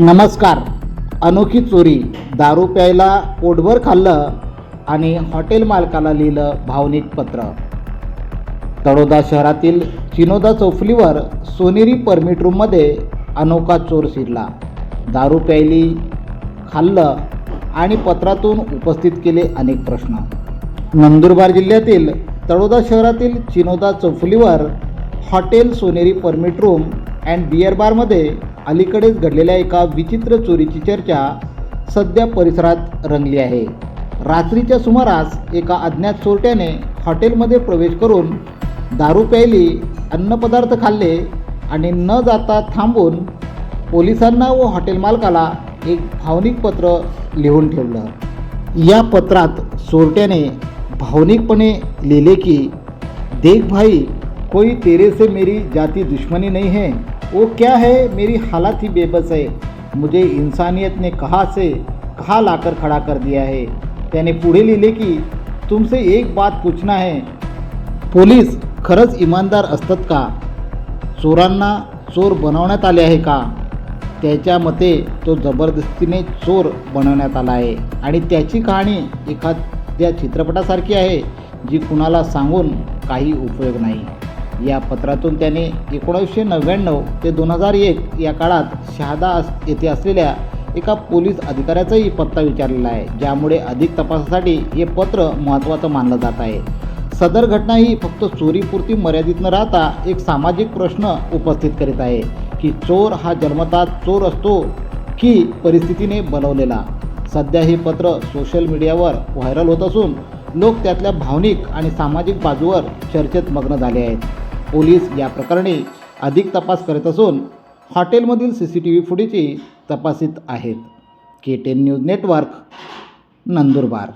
नमस्कार. अनोखी चोरी दारू प्यायला पोटभर खाल्लं आणि हॉटेल मालकाला लिहिलं भावनिक पत्र. तळोदा शहरातील चिनोदा चौफलीवर सोनेरी परमिट रूममध्ये अनोखा चोर शिरला. दारू प्यायली खाल्लं आणि पत्रातून उपस्थित केले अनेक प्रश्न. नंदुरबार जिल्ह्यातील तळोदा शहरातील चिनोदा चौफलीवर hotel Soneri permit room and beer बारमध्ये अलीकडेच घडलेल्या एका विचित्र चोरीची चर्चा सध्या परिसरात रंगली आहे. रात्रीच्या सुमारास एका अज्ञात चोरट्याने हॉटेलमध्ये प्रवेश करून दारू प्यायली अन्नपदार्थ खाल्ले आणि न जाता थांबून पोलिसांना व हॉटेल मालकाला एक भावनिक पत्र लिहून ठेवलं. या पत्रात चोरट्याने भावनिकपणे लिहिले की देख भाई कोई तेरे से मेरी जाती दुश्मनी नहीं है. वो क्या है? मेरी हालत ही बेबस है। मुझे इंसानियत ने कहाँ से कहाँ लाकर खड़ा कर दिया है। त्याने पुढे लिहिले की तुमसे एक बात पूछना है। पोलीस खरंच इमानदार असतात का? चोरांना चोर बनवण्यात आले आहे का? त्याच्या मते तो जबरदस्तीने चोर बनवण्यात आला आहे. आणि त्याची कहाणी एखाद्या चित्रपटासारखी आहे जी कुणाला सांगून काही उपयोग नाही. या पत्रातून त्याने एकोणीसशे नव्याण्णव ते दोन हजार एक या काळात शहादा येथे असलेल्या एका पोलीस अधिकाऱ्याचाही पत्ता विचारलेला आहे ज्यामुळे अधिक तपासासाठी हे पत्र महत्त्वाचं मानलं जात आहे. सदर घटना ही फक्त चोरीपुरती मर्यादित न राहता एक सामाजिक प्रश्न उपस्थित करीत आहे की चोर हा जन्मतात चोर असतो की परिस्थितीने बनवलेला. सध्या हे पत्र सोशल मीडियावर व्हायरल होत असून लोक त्यातल्या भावनिक आणि सामाजिक बाजूवर चर्चेत मग्न झाले आहेत. पोलीस या प्रकरणी अधिक तपास करत असून हॉटेलमधील सी सी टी व्ही फुटेजही तपासित आहेत. K ten news network Nandurbar.